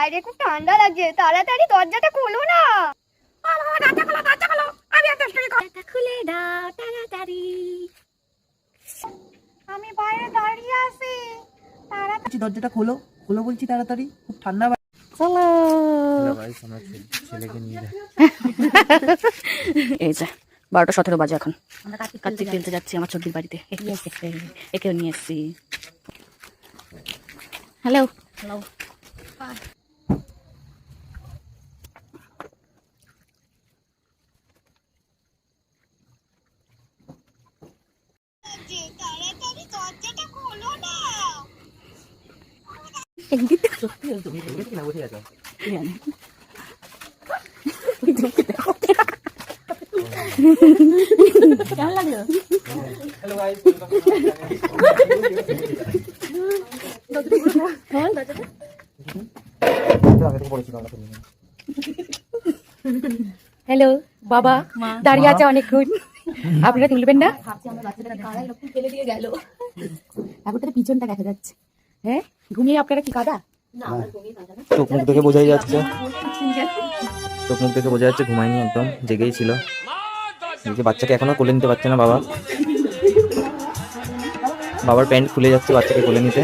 বাইরে খুব ঠান্ডা লাগছে তাড়াতাড়ি দরজাটা খোলো না। দরজাটা খুলে দাও তাড়াতাড়ি। আমি বাইরে দাঁড়িয়ে আছি। তাড়াতাড়ি দরজাটা খোলো খোলো বলছি তাড়াতাড়ি খুব ঠান্ডা চলো। ছেলেকে নিয়ে এই যে বারোটা সতেরো বাজে এখন। কার্তিক কিনতে যাচ্ছি। আমার চোদ্দির বাড়িতে। একেও নিয়ে এসছি। হ্যালো তাড়াতাড়ি দরজাটা খোলো না কেমন লাগল হ্যালো বাবা দাঁড়িয়ে আছে অনেকক্ষণ। আপনারা তুলবেন না? এখন পিছনটা দেখা যাচ্ছে। হ্যাঁ? ঘুমিয়ে আপনারা কি কাদা? চোখ মুখ দেখে বোঝাই যাচ্ছে। চোখ মুখ দেখে বোঝা যাচ্ছে ঘুমায়নি একদম জেগেই ছিল। যে বাচ্চাকে এখনও কোলে নিতে পারছে না বাবা। বাবার প্যান্ট খুলে যাচ্ছে বাচ্চাকে কোলে নিতে।